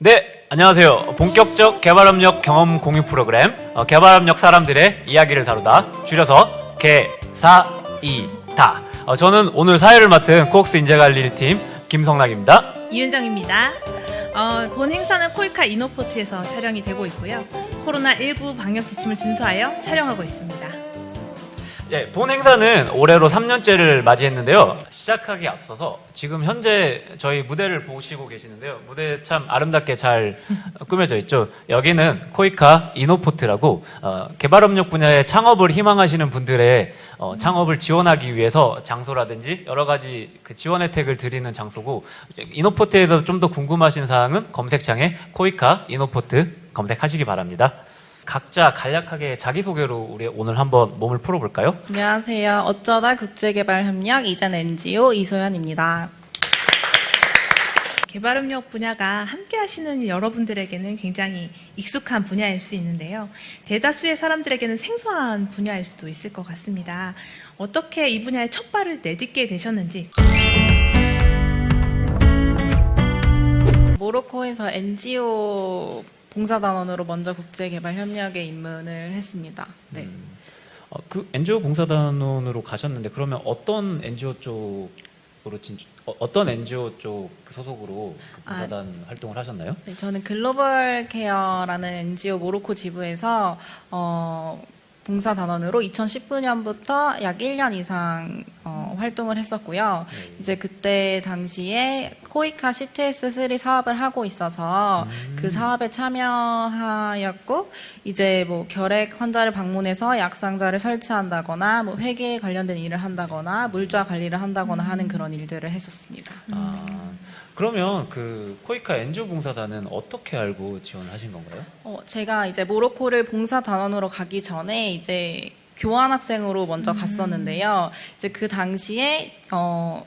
네, 안녕하세요. 본격적 개발협력 경험 공유 프로그램 어, 개발협력 사람들의 이야기를 다루다 줄여서 개사이다. 어, 저는 오늘 사회를 맡은 코엑스 인재관리팀 김성락입니다. 이윤정입니다. 어, 본 행사는 코이카 이노포트에서 촬영이 되고 있고요. 코로나19 방역 지침을 준수하여 촬영하고 있습니다. 예, 본 행사는 올해로 3년째를 맞이했는데요. 시작하기 앞서서 지금 현재 저희 무대를 보시고 계시는데요. 무대 참 아름답게 잘 꾸며져 있죠. 여기는 코이카 이노포트라고 어, 개발협력 분야의 창업을 희망하시는 분들의 어, 창업을 지원하기 위해서 장소라든지 여러 가지 그 지원 혜택을 드리는 장소고 이노포트에서 좀 더 궁금하신 사항은 검색창에 코이카 이노포트 검색하시기 바랍니다. 각자 간략하게 자기소개로 우리 오늘 한번 몸을 풀어볼까요? 안녕하세요. 어쩌다 국제개발협력 이전 NGO 이소연입니다. 개발협력 분야가 함께 하시는 여러분들에게는 굉장히 익숙한 분야일 수 있는데요. 대다수의 사람들에게는 생소한 분야일 수도 있을 것 같습니다. 어떻게 이 분야에 첫 발을 내딛게 되셨는지 모로코에서 NGO 봉사단원으로 먼저 국제개발협력에 입문을 했습니다. 네. 음, 어, 그 NGO 봉사단원으로 가셨는데 그러면 어떤 NGO 쪽으로 진주, 어, 떤 NGO 쪽 소속으로 그 아. 봉사단 활동을 하셨나요? 네, 저는 글로벌 케어라는 NGO 모로코 지부에서 어, 봉사 단원으로 2019년부터 약 1년 이상 어, 활동을 했었고요. 네. 이제 그때 당시에 코이카 CTS3 사업을 하고 있어서 음. 그 사업에 참여하였고 이제 뭐 결핵 환자를 방문해서 약 상자를 설치한다거나 뭐 회계에 관련된 일을 한다거나 물자 관리를 한다거나 하는 그런 일들을 했었습니다. 아, 그러면 그 코이카 NGO 봉사단은 어떻게 알고 지원하신 건가요? 어, 제가 이제 모로코를 봉사 단원으로 가기 전에 이제 교환학생으로 먼저 갔었는데요. 이제 그 당시에 어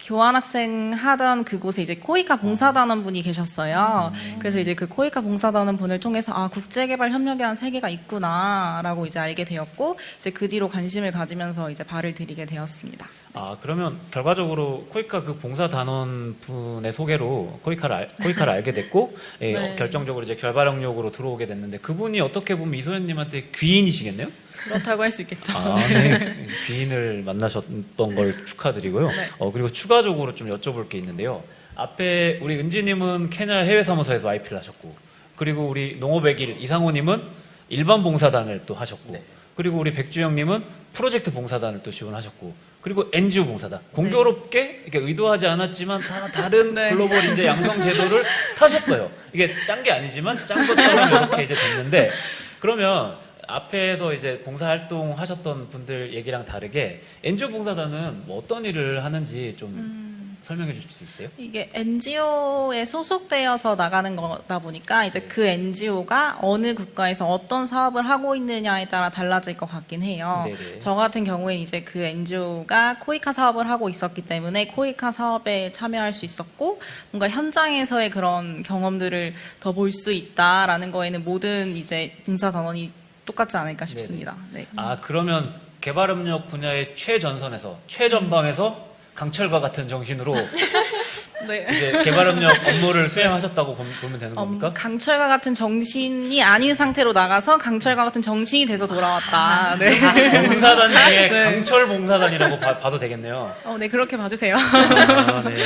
교환학생 하던 그곳에 이제 코이카 봉사단원 분이 계셨어요. 그래서 이제 그 코이카 봉사단원 분을 통해서 아 국제개발 협력이라는 세계가 있구나라고 이제 알게 되었고 이제 그 뒤로 관심을 가지면서 이제 발을 들이게 되었습니다. 아 그러면 결과적으로 코이카 그 봉사 단원 분의 소개로 코이카를 알, 코이카를 알게 됐고 예, 네. 어, 결정적으로 이제 결발력력으로 들어오게 됐는데 그분이 어떻게 보면 이소연님한테 귀인이시겠네요? 그렇다고 할 수 있겠죠. 아, 네. 귀인을 만나셨던 걸 축하드리고요. 네. 어, 그리고 추가적으로 좀 여쭤볼 게 있는데요. 앞에 우리 은지님은 케냐 해외 사무소에서 IP를 하셨고, 그리고 우리 농업의길 이상호님은 일반 봉사단을 또 하셨고, 네. 그리고 우리 백주영님은 프로젝트 봉사단을 또 지원하셨고, 그리고 NGO 봉사단. 공교롭게 이렇게 의도하지 않았지만 다 다른 네. 글로벌 인재 양성 제도를 타셨어요. 이게 짠 게 아니지만 짠 것처럼 이렇게 이제 됐는데 그러면 앞에서 이제 봉사활동 하셨던 분들 얘기랑 다르게 NGO 봉사단은 뭐 어떤 일을 하는지 좀 음. 설명해 주실 수 있어요? 이게 NGO에 소속되어서 나가는 거다 보니까 이제 그 NGO가 어느 국가에서 어떤 사업을 하고 있느냐에 따라 달라질 것 같긴 해요. 네네. 저 같은 경우에 이제 그 NGO가 코이카 사업을 하고 있었기 때문에 코이카 사업에 참여할 수 있었고 뭔가 현장에서의 그런 경험들을 더 볼 수 있다라는 거에는 모든 이제 봉사 단원이 똑같지 않을까 싶습니다. 네. 아 그러면 개발협력 분야의 최전선에서 최전방에서 강철과 같은 정신으로 네. 이제 개발협력 업무를 수행하셨다고 보- 보면 되는 음, 겁니까? 강철과 같은 정신이 아닌 상태로 나가서 강철과 같은 정신이 돼서 돌아왔다. 네. 봉사단 중에 네. 강철 봉사단이라고 봐, 봐도 되겠네요. 어, 네, 그렇게 봐주세요. 아, 네.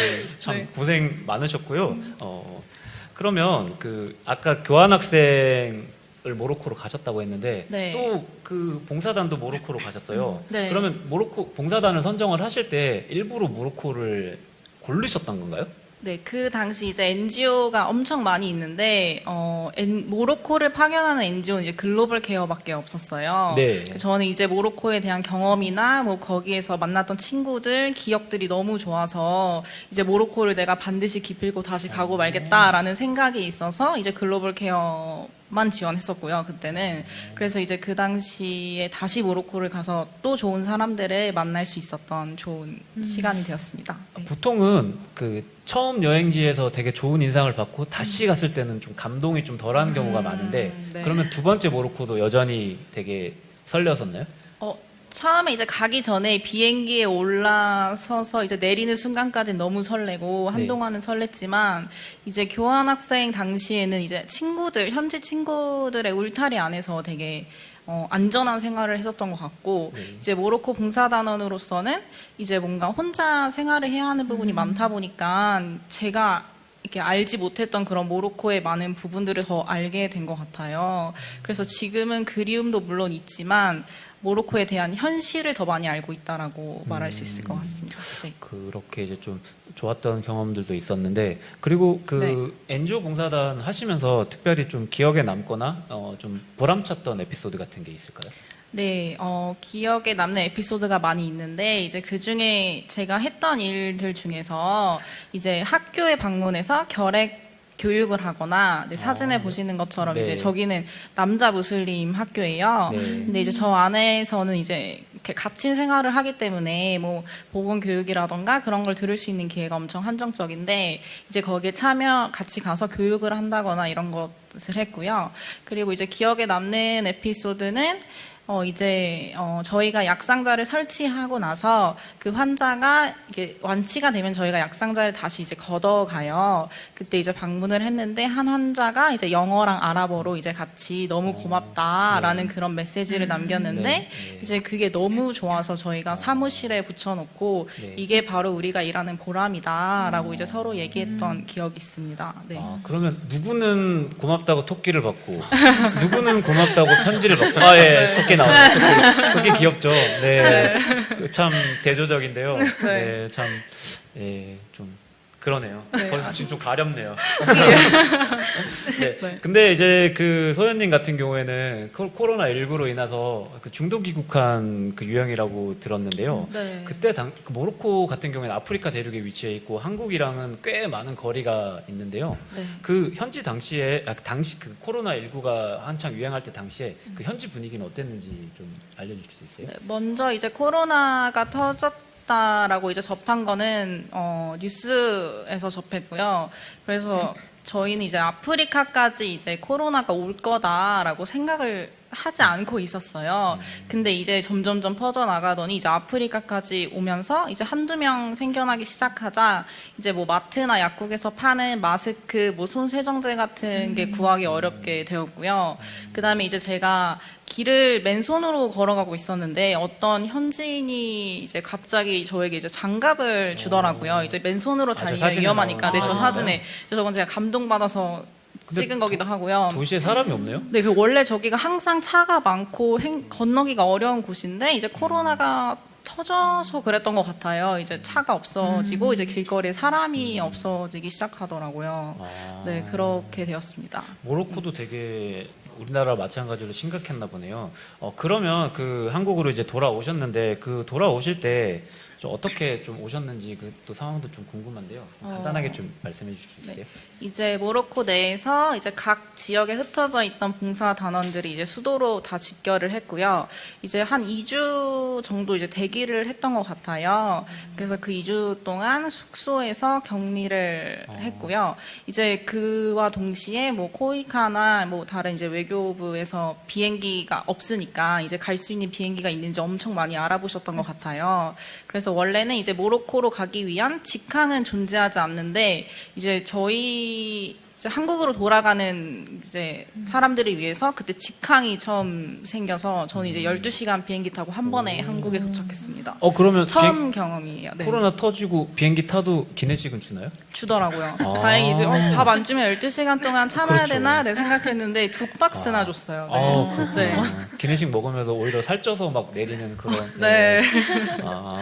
참 네. 고생 많으셨고요. 어, 그러면 그 아까 교환학생을 모로코로 가셨다고 했는데 네. 또 그 봉사단도 모로코로 가셨어요. 네. 그러면 모로코 봉사단을 선정을 하실 때 일부러 모로코를 고르셨던 건가요? 네, 그 당시 이제 NGO가 엄청 많이 있는데, 어, 엔- 모로코를 파견하는 NGO는 이제 글로벌 케어밖에 없었어요. 네. 저는 이제 모로코에 대한 경험이나 뭐 거기에서 만났던 친구들, 기억들이 너무 좋아서 이제 모로코를 내가 반드시 기필고 다시 가고 말겠다라는 생각이 있어서 이제 글로벌 케어 만 지원했었고요, 그때는. 그래서 이제 그 당시에 다시 모로코를 가서 또 좋은 사람들을 만날 수 있었던 좋은 시간이 되었습니다. 네. 보통은 그 처음 여행지에서 되게 좋은 인상을 받고 다시 갔을 때는 좀 감동이 좀 덜한 경우가 많은데 네. 그러면 두 번째 모로코도 여전히 되게 설레었었나요? 어, 처음에 이제 가기 전에 비행기에 올라서서 이제 내리는 순간까지 너무 설레고 네. 한동안은 설렜지만 이제 교환학생 당시에는 이제 친구들 현지 친구들의 울타리 안에서 되게 어, 안전한 생활을 했었던 것 같고 네. 이제 모로코 봉사단원으로서는 이제 뭔가 혼자 생활을 해야 하는 부분이 많다 보니까 제가 이렇게 알지 못했던 그런 모로코의 많은 부분들을 더 알게 된 것 같아요. 그래서 지금은 그리움도 물론 있지만 모로코에 대한 현실을 더 많이 알고 있다라고 말할 수 있을 것 같습니다. 네. 그렇게 이제 좀 좋았던 경험들도 있었는데 그리고 그 NGO 봉사단 하시면서 특별히 좀 기억에 남거나 어, 좀 보람찼던 에피소드 같은 게 있을까요? 네, 어, 기억에 남는 에피소드가 많이 있는데, 이제 그 중에 제가 했던 일들 중에서 이제 학교에 방문해서 결핵 교육을 하거나, 네, 사진에 아, 보시는 것처럼 네. 이제 저기는 남자 무슬림 학교예요. 네. 근데 이제 저 안에서는 이제 이렇게 갇힌 생활을 하기 때문에 뭐 보건 교육이라던가 그런 걸 들을 수 있는 기회가 엄청 한정적인데 이제 거기에 참여 같이 가서 교육을 한다거나 이런 것을 했고요. 그리고 이제 기억에 남는 에피소드는 어 이제 어 저희가 약상자를 설치하고 나서 그 환자가 이게 완치가 되면 저희가 약상자를 다시 이제 걷어가요. 그때 이제 방문을 했는데 한 환자가 이제 영어랑 아랍어로 이제 같이 너무 고맙다라는 그런 메시지를 남겼는데 네, 네. 이제 그게 너무 좋아서 저희가 사무실에 붙여놓고 네. 이게 바로 우리가 일하는 보람이다라고 이제 서로 얘기했던 기억이 있습니다. 네. 아, 그러면 누구는 고맙다고 토끼를 받고 누구는 고맙다고 편지를 받고 아 예 토끼 나오네. 토끼, 토끼 귀엽죠. 네, 그참 대조적인데요. 네, 참 예, 좀 그러네요 벌써 지금 좀 가렵네요 네. 네. 근데 이제 그 소연님 같은 경우에는 코로나 19로 인해서 그 중도 귀국한 그 유형이라고 들었는데요 네. 그때 당, 그 모로코 같은 경우에는 아프리카 대륙에 위치해 있고 한국이랑은 꽤 많은 거리가 있는데요. 네. 그 현지 당시에 아, 당시 그 코로나 19가 한창 유행할 때 당시에 그 현지 분위기는 어땠는지 좀 알려주실 수 있어요? 네, 먼저 이제 코로나가 터졌 다라고 이제 접한 거는 어, 뉴스에서 접했고요. 그래서 저희는 이제 아프리카까지 이제 코로나가 올 거다라고 생각을 하지 않고 있었어요. 근데 이제 점점점 퍼져나가더니 이제 아프리카까지 오면서 이제 한두 명 생겨나기 시작하자 이제 뭐 마트나 약국에서 파는 마스크, 뭐 손세정제 같은 게 구하기 어렵게 되었고요. 그 다음에 이제 제가 길을 맨손으로 걸어가고 있었는데 어떤 현지인이 이제 갑자기 저에게 이제 장갑을 주더라고요. 이제 맨손으로 아, 저 다니면 사진에 위험하니까. 네, 저 나오는 사진에. 그래서 저건 제가 감동받아서 찍은 거기도 하고요. 도시에 사람이 없네요? 네, 그 원래 저기가 항상 차가 많고 행- 건너기가 어려운 곳인데 이제 코로나가 터져서 그랬던 것 같아요. 이제 차가 없어지고 이제 길거리에 사람이 없어지기 시작하더라고요. 아, 네, 그렇게 되었습니다. 모로코도 되게 우리나라 마찬가지로 심각했나 보네요. 어, 그러면 그 한국으로 이제 돌아오셨는데 그 돌아오실 때 좀 어떻게 좀 오셨는지 그 또 상황도 좀 궁금한데요. 좀 어. 간단하게 좀 말씀해 주실 수 있어요? 이제 모로코 내에서 이제 각 지역에 흩어져 있던 봉사 단원들이 이제 수도로 다 집결을 했고요. 이제 한 2주 정도 이제 대기를 했던 것 같아요. 그래서 그 2주 동안 숙소에서 격리를 어. 했고요. 이제 그와 동시에 뭐 코이카나 뭐 다른 이제 외교부에서 비행기가 없으니까 이제 갈 수 있는 비행기가 있는지 엄청 많이 알아보셨던 것 같아요. 그래서 원래는 이제 모로코로 가기 위한 직항은 존재하지 않는데 이제 저희 이제 한국으로 돌아가는 이제 사람들을 위해서 그때 직항이 처음 생겨서 저는 이제 12시간 비행기 타고 한 번에 한국에 도착했습니다. 어 그러면 처음 경험이에요. 네. 비행- 코로나 터지고 비행기 타도 기내식은 주나요? 주더라고요. 아. 다행히 이제 어, 밥안 주면 12시간 동안 참아야 그렇죠. 되나 네, 생각했는데 두 박스나 아. 줬어요. 아, 네. 그렇구나. 네. 기내식 먹으면서 오히려 살쪄서 막 내리는 그런. 네. 아,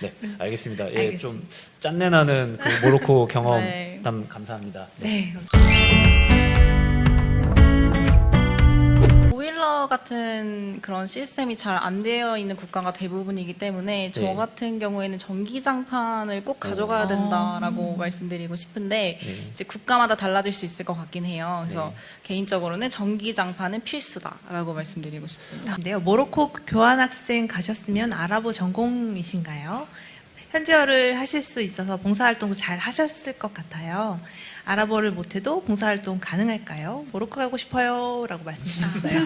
네, 알겠습니다. 예. 좀 짠내 나는 그 모로코 경험 네. 남 감사합니다. 네. 네. 보일러 같은 그런 시스템이 잘 안 되어 있는 국가가 대부분이기 때문에 저 네. 같은 경우에는 전기장판을 꼭 가져가야 된다라고 말씀드리고 싶은데 네. 이제 국가마다 달라질 수 있을 것 같긴 해요. 그래서 네. 개인적으로는 전기장판은 필수다라고 말씀드리고 싶습니다. 네요. 모로코 교환학생 가셨으면 아랍어 전공이신가요? 현지어를 하실 수 있어서 봉사활동도 잘 하셨을 것 같아요. 아랍어를 못해도 봉사활동 가능할까요? 모로코 가고 싶어요. 라고 말씀하셨어요.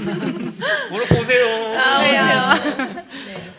모로코 오세요. 아, 네.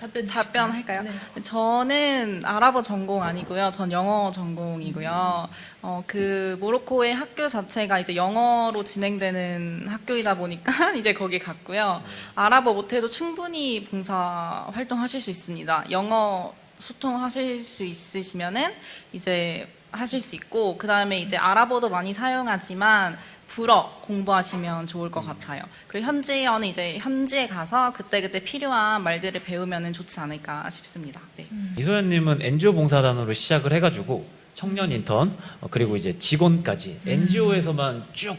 답변 답변 할까요? 네. 저는 아랍어 전공 아니고요. 전 영어 전공이고요. 어, 그 모로코의 학교 자체가 이제 영어로 진행되는 학교이다 보니까 이제 거기 갔고요. 아랍어 못해도 충분히 봉사 활동하실 수 있습니다. 영어 소통하실 수 있으시면은 이제 하실 수 있고 그 다음에 이제 아랍어도 많이 사용하지만 불어 공부하시면 좋을 것 같아요. 그리고 현지어는 이제 현지에 가서 그때그때 필요한 말들을 배우면 좋지 않을까 싶습니다. 네. 이소연님은 NGO 봉사단으로 시작을 해가지고 청년 인턴 어, 그리고 이제 직원까지 NGO에서만 쭉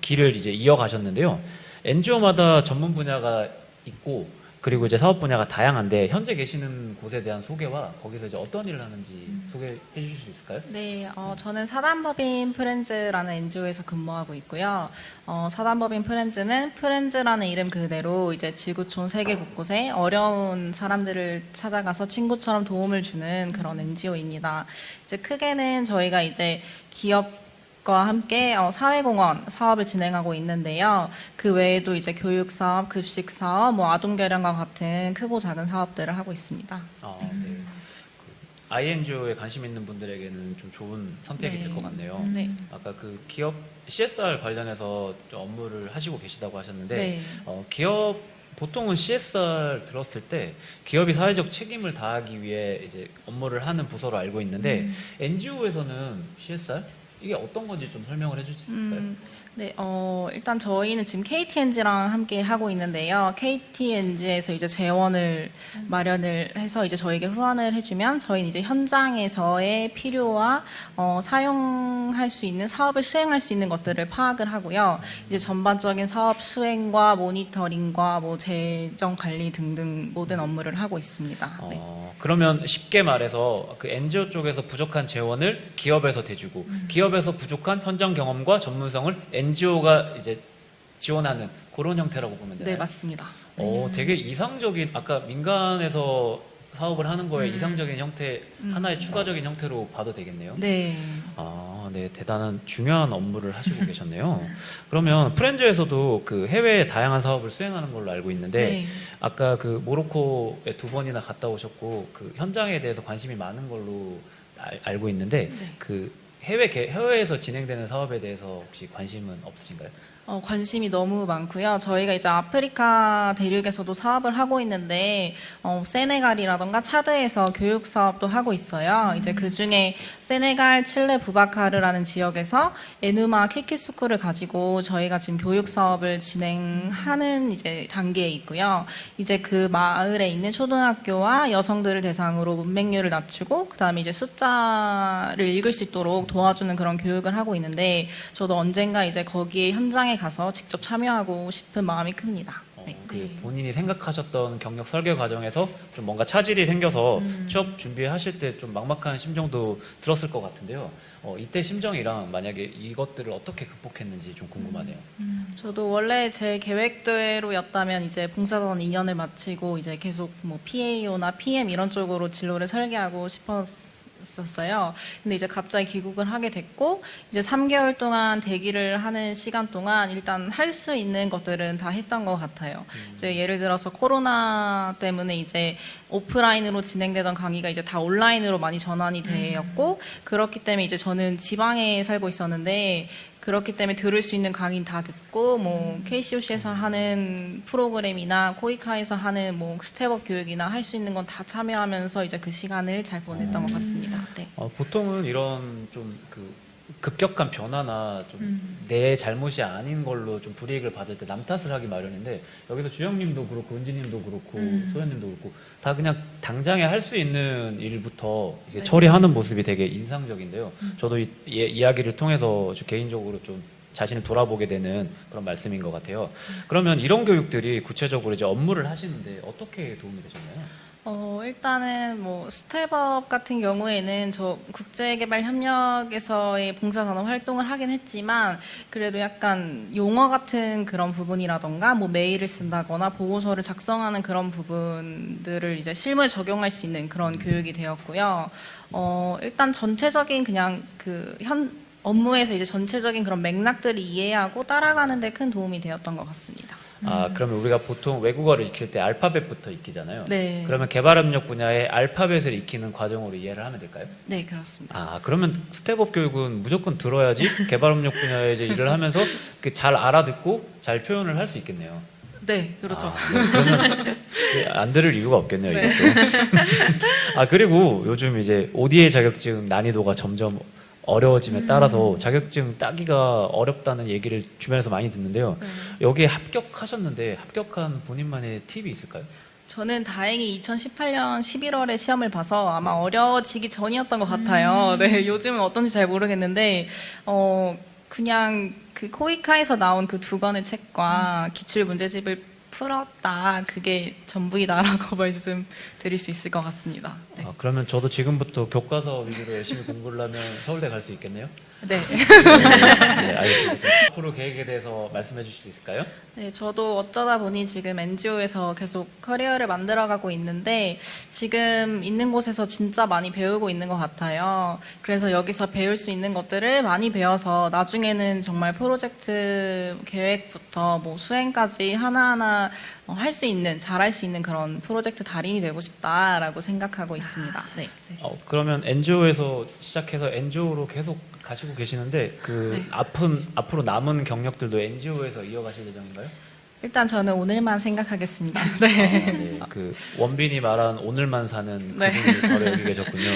길을 이제 이어가셨는데요. NGO마다 전문 분야가 있고 그리고 이제 사업 분야가 다양한데 현재 계시는 곳에 대한 소개와 거기서 이제 어떤 일을 하는지 소개해 주실 수 있을까요? 네, 어, 저는 사단법인 프렌즈라는 NGO에서 근무하고 있고요. 어, 사단법인 프렌즈는 프렌즈라는 이름 그대로 이제 지구촌 세계 곳곳에 어려운 사람들을 찾아가서 친구처럼 도움을 주는 그런 NGO입니다. 이제 크게는 저희가 이제 기업 과 함께 어, 사회공헌 사업을 진행하고 있는데요. 그 외에도 이제 교육 사업, 급식 사업, 뭐 아동 결연과 같은 크고 작은 사업들을 하고 있습니다. 아, 네. 그 INGO에 관심 있는 분들에게는 좀 좋은 선택이 네. 될 것 같네요. 네. 아까 그 기업 CSR 관련해서 좀 업무를 하시고 계시다고 하셨는데 네. 어, 기업 보통은 CSR 들었을 때 기업이 사회적 책임을 다하기 위해 이제 업무를 하는 부서로 알고 있는데 음. NGO에서는 CSR 이게 어떤 건지 좀 설명을 해줄 수 있을까요? 음, 네, 어, 일단 저희는 지금 KTNG랑 함께 하고 있는데요. KTNG에서 이제 재원을 마련을 해서 이제 저에게 후원을 해주면 저희는 이제 현장에서의 필요와 어, 사용할 수 있는 사업을 수행할 수 있는 것들을 파악을 하고요. 이제 전반적인 사업 수행과 모니터링과 뭐 재정 관리 등등 모든 업무를 하고 있습니다. 네. 어, 그러면 쉽게 말해서 그 NGO 쪽에서 부족한 재원을 기업에서 대주고 음. 기업에서 부족한 현장 경험과 전문성을 NGO가 이제 지원하는 그런 형태라고 보면 되나요? 네, 맞습니다. 어, 되게 이상적인 아까 민간에서 사업을 하는 거에 음. 이상적인 형태 하나의 추가적인 형태로 봐도 되겠네요. 네. 아, 네, 대단한 중요한 업무를 하시고 계셨네요. 그러면 프렌즈에서도 그 해외에 다양한 사업을 수행하는 걸로 알고 있는데 네. 아까 그 모로코에 두 번이나 갔다 오셨고 그 현장에 대해서 관심이 많은 걸로 알, 알고 있는데 네. 그 해외 개- 해외에서 진행되는 사업에 대해서 혹시 관심은 없으신가요? 어, 관심이 너무 많고요. 저희가 이제 아프리카 대륙에서도 사업을 하고 있는데, 어, 세네갈이라던가 차드에서 교육 사업도 하고 있어요. 이제 그 중에 세네갈, 칠레, 부바카르라는 지역에서 에누마 키키스쿨을 가지고 저희가 지금 교육 사업을 진행하는 이제 단계에 있고요. 이제 그 마을에 있는 초등학교와 여성들을 대상으로 문맹률을 낮추고, 그 다음에 이제 숫자를 읽을 수 있도록 도와주는 그런 교육을 하고 있는데, 저도 언젠가 이제 거기에 현장에 가서 직접 참여하고 싶은 마음이 큽니다. 어, 네. 그 본인이 생각하셨던 경력 설계 과정에서 좀 뭔가 차질이 생겨서 음. 취업 준비하실 때 좀 막막한 심정도 들었을 것 같은데요. 어, 이때 심정이랑 만약에 이것들을 어떻게 극복했는지 좀 궁금하네요. 저도 원래 제 계획대로였다면 이제 봉사단 2년을 마치고 이제 계속 뭐 PAO나 PM 이런 쪽으로 진로를 설계하고 싶었 었어요. 근데 이제 갑자기 귀국을 하게 됐고 이제 3개월 동안 대기를 하는 시간 동안 일단 할 수 있는 것들은 다 했던 것 같아요. 이제 예를 들어서 코로나 때문에 이제 오프라인으로 진행되던 강의가 이제 다 온라인으로 많이 전환이 되었고 그렇기 때문에 이제 저는 지방에 살고 있었는데 그렇기 때문에 들을 수 있는 강의는 다 듣고 뭐 KCOC에서 하는 프로그램이나 코이카에서 하는 뭐 스텝업 교육이나 할 수 있는 건 다 참여하면서 이제 그 시간을 잘 보냈던 것 같습니다. 네. 어, 보통은 이런 좀그 급격한 변화나 좀 내 잘못이 아닌 걸로 좀 불이익을 받을 때 남 탓을 하기 마련인데 여기서 주영님도 그렇고 은지님도 그렇고 소연님도 그렇고 다 그냥 당장에 할 수 있는 일부터 이제 처리하는 모습이 되게 인상적인데요. 저도 이, 이 이야기를 통해서 저 개인적으로 좀 자신을 돌아보게 되는 그런 말씀인 것 같아요. 그러면 이런 교육들이 구체적으로 이제 업무를 하시는데 어떻게 도움이 되셨나요? 어, 일단은 뭐 스텝업 같은 경우에는 저 국제개발 협력에서의 봉사단원 활동을 하긴 했지만 그래도 약간 용어 같은 그런 부분이라던가 뭐 메일을 쓴다거나 보고서를 작성하는 그런 부분들을 이제 실무에 적용할 수 있는 그런 교육이 되었고요. 어, 일단 전체적인 그냥 그 현 업무에서 이제 전체적인 그런 맥락들을 이해하고 따라가는 데 큰 도움이 되었던 것 같습니다. 아, 그러면 우리가 보통 외국어를 익힐 때 알파벳부터 익히잖아요. 네. 그러면 개발협력 분야의 알파벳을 익히는 과정으로 이해를 하면 될까요? 네, 그렇습니다. 아, 그러면 스텝업 교육은 무조건 들어야지 개발협력 분야에 이제 일을 하면서 그잘 알아듣고 잘 표현을 할 수 있겠네요. 네, 그렇죠. 아, 네, 안 들을 이유가 없겠네요, 네. 이것도. 아, 그리고 요즘 이제 ODA 자격증 난이도가 점점 어려워짐에 따라서 자격증 따기가 어렵다는 얘기를 주변에서 많이 듣는데요. 네. 여기에 합격하셨는데 합격한 본인만의 팁이 있을까요? 저는 다행히 2018년 11월에 시험을 봐서 아마 어려워지기 전이었던 것 같아요. 네, 요즘은 어떤지 잘 모르겠는데, 어, 그냥 그 코이카에서 나온 그 두 권의 책과 기출 문제집을 풀었다. 그게 전부이다라고 말씀드릴 수 있을 것 같습니다. 네. 아, 그러면 저도 지금부터 교과서 위주로 열심히 공부를 하면 서울대 갈 수 있겠네요? 네. 네, 알겠습니다. 앞으로 계획에 대해서 말씀해 주실 수 있을까요? 네, 저도 어쩌다 보니 지금 NGO에서 계속 커리어를 만들어가고 있는데 지금 있는 곳에서 진짜 많이 배우고 있는 것 같아요. 그래서 여기서 배울 수 있는 것들을 많이 배워서 나중에는 정말 프로젝트 계획부터 뭐 수행까지 하나하나 어, 할 수 있는, 잘할 수 있는 그런 프로젝트 달인이 되고 싶다라고 생각하고 있습니다. 네. 어, 그러면 NGO에서 시작해서 NGO로 계속 가시고 계시는데 그 네. 앞은 앞으로 남은 경력들도 NGO에서 이어가실 예정인가요? 일단 저는 오늘만 생각하겠습니다. 아, 네. 네. 그 원빈이 말한 오늘만 사는 네. 그분이 바로 여기 계셨군요.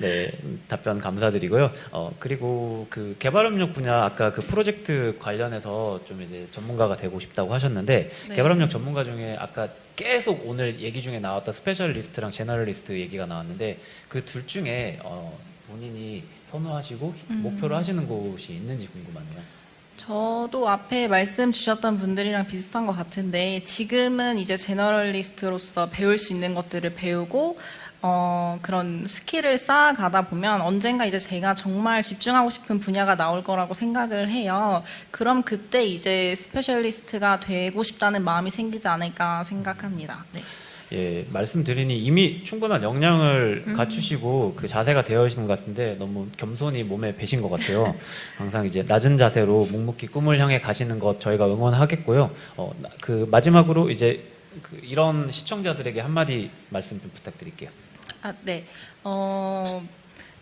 네, 음, 답변 감사드리고요. 어, 그리고 그 개발협력 분야 아까 그 프로젝트 관련해서 좀 이제 전문가가 되고 싶다고 하셨는데 네. 개발협력 전문가 중에 아까 계속 오늘 얘기 중에 나왔다 스페셜리스트랑 제너럴리스트 얘기가 나왔는데 그 둘 중에 어, 본인이 선호하시고 음. 목표로 하시는 곳이 있는지 궁금하네요. 저도 앞에 말씀 주셨던 분들이랑 비슷한 것 같은데 지금은 이제 제너럴리스트로서 배울 수 있는 것들을 배우고 어, 그런 스킬을 쌓아가다 보면 언젠가 이제 제가 정말 집중하고 싶은 분야가 나올 거라고 생각을 해요. 그럼 그때 이제 스페셜리스트가 되고 싶다는 마음이 생기지 않을까 생각합니다. 네. 예, 말씀드리니 이미 충분한 역량을 음. 갖추시고 그 자세가 되어 계시는 것 같은데 너무 겸손히 몸에 배신 것 같아요. 항상 이제 낮은 자세로 묵묵히 꿈을 향해 가시는 것 저희가 응원하겠고요. 어, 나- 그 마지막으로 이제 그 이런 시청자들에게 한마디 말씀 좀 부탁드릴게요. 아, 네. 어,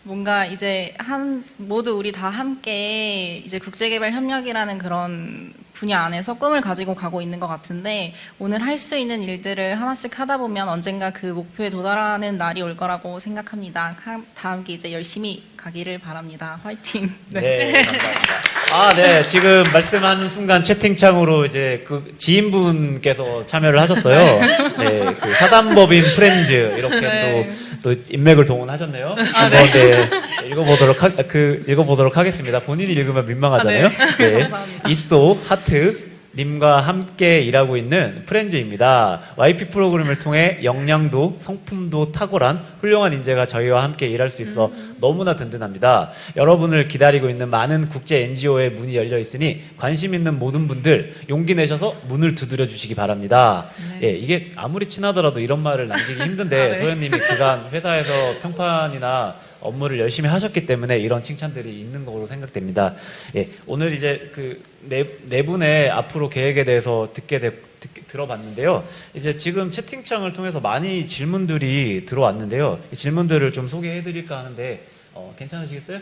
뭔가 이제 한, 모두 우리 다 함께 이제 국제개발 협력이라는 그런 분야 안에서 꿈을 가지고 가고 있는 것 같은데 오늘 할 수 있는 일들을 하나씩 하다 보면 언젠가 그 목표에 도달하는 날이 올 거라고 생각합니다. 하- 다 함께 이제 열심히 가기를 바랍니다. 화이팅! 네, 감사합니다. 아, 네. 지금 말씀하는 순간 채팅창으로 이제 그 지인분께서 참여를 하셨어요. 네, 그 사단법인 프렌즈 이렇게 네. 또, 또 인맥을 동원하셨네요. 아, 한번 네. 읽어보도록 하, 그 읽어보도록 하겠습니다. 본인이 읽으면 민망하잖아요. 아, 네. 감사합니다. 이소 하트 님과 함께 일하고 있는 프렌즈입니다. YP 프로그램을 통해 역량도 성품도 탁월한 훌륭한 인재가 저희와 함께 일할 수 있어 너무나 든든합니다. 여러분을 기다리고 있는 많은 국제 NGO의 문이 열려 있으니 관심 있는 모든 분들 용기 내셔서 문을 두드려 주시기 바랍니다. 예, 이게 아무리 친하더라도 이런 말을 남기기 힘든데 아, 네. 소연님이 그간 회사에서 평판이나 업무를 열심히 하셨기 때문에 이런 칭찬들이 있는 거로 생각됩니다. 예, 오늘 이제 그네 네 분의 앞으로 계획에 대해서 듣게 되, 듣, 들어봤는데요. 이제 지금 채팅창을 통해서 많이 질문들이 들어왔는데요. 이 질문들을 좀 소개해드릴까 하는데 어, 괜찮으시겠어요?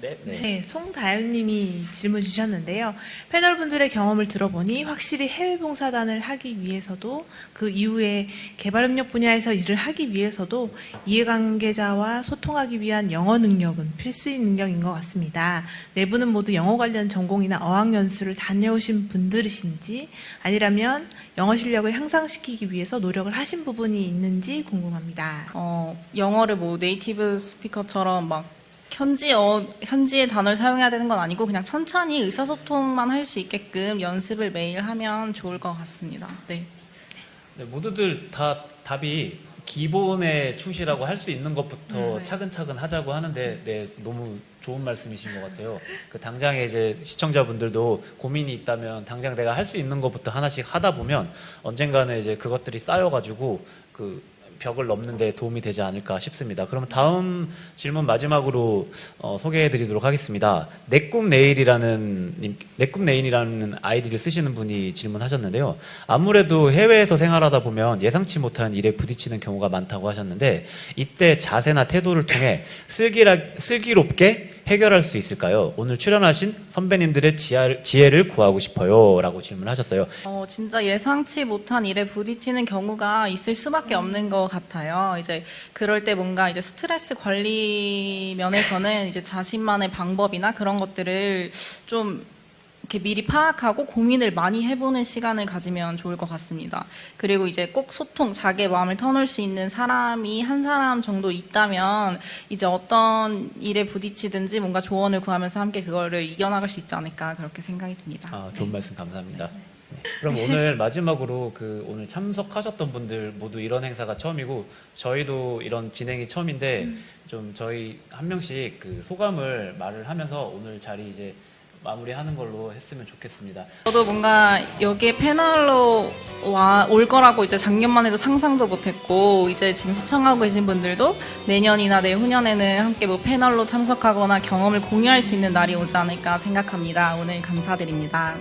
네. 네, 송다현님이 질문 주셨는데요. 패널분들의 경험을 들어보니 확실히 해외 봉사단을 하기 위해서도 그 이후에 개발협력 분야에서 일을 하기 위해서도 이해관계자와 소통하기 위한 영어 능력은 필수인 능력인 것 같습니다. 네 분은 모두 영어 관련 전공이나 어학연수를 다녀오신 분들이신지 아니라면 영어 실력을 향상시키기 위해서 노력을 하신 부분이 있는지 궁금합니다. 어, 영어를 뭐 네이티브 스피커처럼 막 현지 어, 현지의 단어를 사용해야 되는 건 아니고 그냥 천천히 의사소통만 할 수 있게끔 연습을 매일 하면 좋을 것 같습니다. 네. 네, 모두들 다 답이 기본에 충실하고 할 수 있는 것부터 네. 차근차근 하자고 하는데 네, 너무 좋은 말씀이신 것 같아요. 그 당장에 이제 시청자분들도 고민이 있다면 당장 내가 할 수 있는 것부터 하나씩 하다 보면 언젠가는 이제 그것들이 쌓여가지고 그 벽을 넘는 데 도움이 되지 않을까 싶습니다. 그러면 다음 질문 마지막으로 어, 소개해 드리도록 하겠습니다. 내 꿈 내일이라는 님, 내꿈 내일이라는 아이디를 쓰시는 분이 질문하셨는데요. 아무래도 해외에서 생활하다 보면 예상치 못한 일에 부딪히는 경우가 많다고 하셨는데 이때 자세나 태도를 통해 슬기라, 슬기롭게 해결할 수 있을까요? 오늘 출연하신 선배님들의 지하, 지혜 를 구하고 싶어요. 라고 질문하셨어요. 어, 진짜 예상치 못한 일에 부딪히는 경우가 있을 수밖에 없는 것 같아요. 이제 그럴 때 뭔가 이제 스트레스 관리 면에서는 이제 자신만의 방법이나 그런 것들을 좀 이렇게 미리 파악하고 고민을 많이 해보는 시간을 가지면 좋을 것 같습니다. 그리고 이제 꼭 소통, 자기의 마음을 터놓을 수 있는 사람이 한 사람 정도 있다면 이제 어떤 일에 부딪히든지 뭔가 조언을 구하면서 함께 그거를 이겨나갈 수 있지 않을까 그렇게 생각이 듭니다. 아, 좋은 말씀 감사합니다. 네. 그럼 오늘 마지막으로 그 오늘 참석하셨던 분들 모두 이런 행사가 처음이고 저희도 이런 진행이 처음인데 좀 저희 한 명씩 그 소감을 말을 하면서 오늘 자리 이제 마무리하는 걸로 했으면 좋겠습니다. 저도 뭔가 여기에 패널로 와, 올 거라고 이제 작년만 해도 상상도 못했고 이제 지금 시청하고 계신 분들도 내년이나 내후년에는 함께 뭐 패널로 참석하거나 경험을 공유할 수 있는 날이 오지 않을까 생각합니다. 오늘 감사드립니다.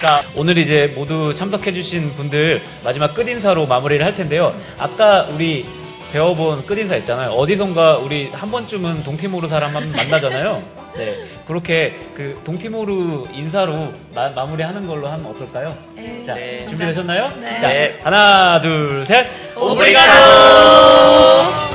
자, 오늘 이제 모두 참석해주신 분들 마지막 끝인사로 마무리를 할 텐데요. 아까 우리 배워본 끝인사 있잖아요. 어디선가 우리 한 번쯤은 동티모르 사람 한 만나잖아요. 네. 그렇게 그 동티모르 인사로 마, 마무리하는 걸로 하면 어떨까요? 네, 자, 좋습니다. 준비되셨나요? 네. 자, 네. 하나, 둘, 셋. 오브리가도!